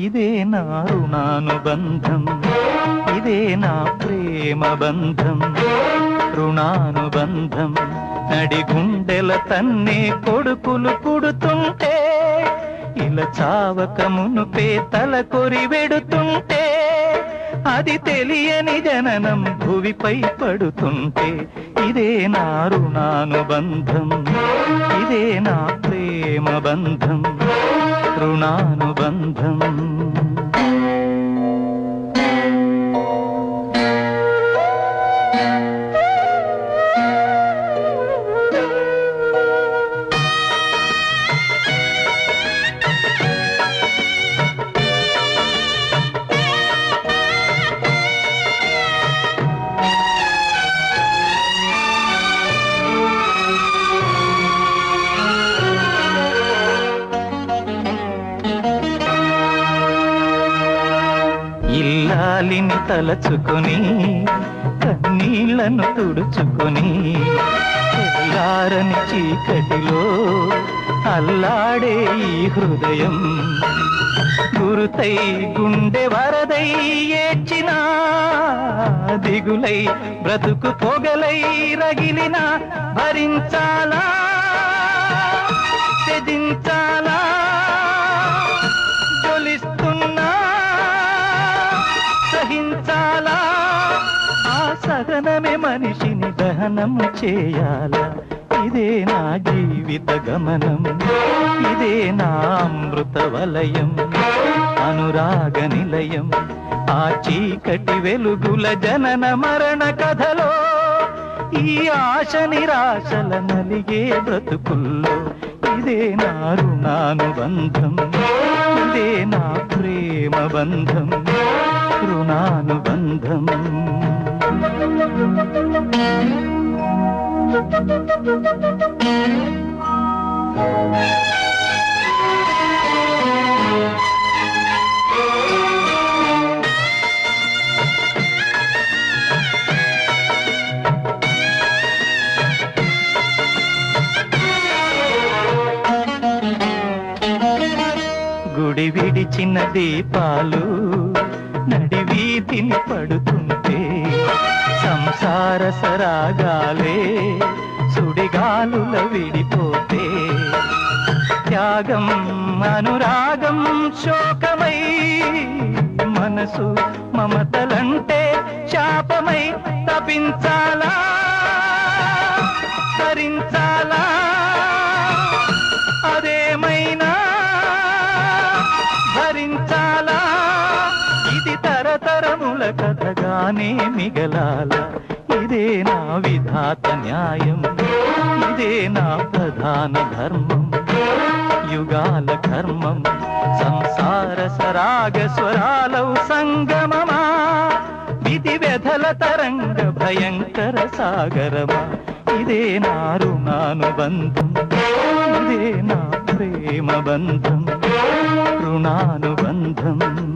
ఇదే నా రుణానుబంధం ఇదే నా ప్రేమ బంధం రుణానుబంధం నడిగుండెల తన్నే కొడుకులు పుడుతుంటే ఇలా చావక మునుపే తల కొరి వెడుతుంటే అది తెలియని జననం భువిపై పడుతుంటే ఇదే నా రుణానుబంధం ఇదే నా ప్రేమ బంధం రుణానుబంధం ఇల్లాలిని తలచుకొని కన్నీళ్ళను తుడుచుకొని తెల్లారని చీకటిలో అల్లాడే ఈ హృదయం. గురుతై గుండె వరదై ఏడ్చిన దిగులై బ్రతుకు పొగలై రగిలిన భరించాలా తెదించాలా సహనమే మనిషిని దహనము చేయాల. ఇదే నా జీవిత గమనం. ఇదే నా అమృత వలయం. అనురాగ నిలయం. ఆ చీకటి వెలుగుల జనన మరణ కథలో ఈ ఆశ నిరాశల నలిగే బ్రతుకుల్లో ఇదే నా రుణానుబంధం. ఇదే నా ప్రేమ బంధం. రుణానుబంధం. గుడి విడిచిన దీపాలు నడి వీధిని పడుతుంది సారసరాగాలే సుడిగాలుల విడిపోతే త్యాగం అనురాగం శోకమై మనసు మమతలంటే శాపమై తపించాలా తరించాలా అదేమైనా భరించాలా? ఇది తరతరముల కథగానే మిగలాలా? ఇదే నా విధాత న్యాయం ఇదే నా ప్రధాన ధర్మం. యుగాల కర్మం సంసార సరాగ స్వరాలౌ సంగమమా? విధి వ్యధల తరంగ భయంకర సాగరమా? ఇదే నా రుణానుబంధం ఇదే నా ప్రేమ బంధం రుణానుబంధం.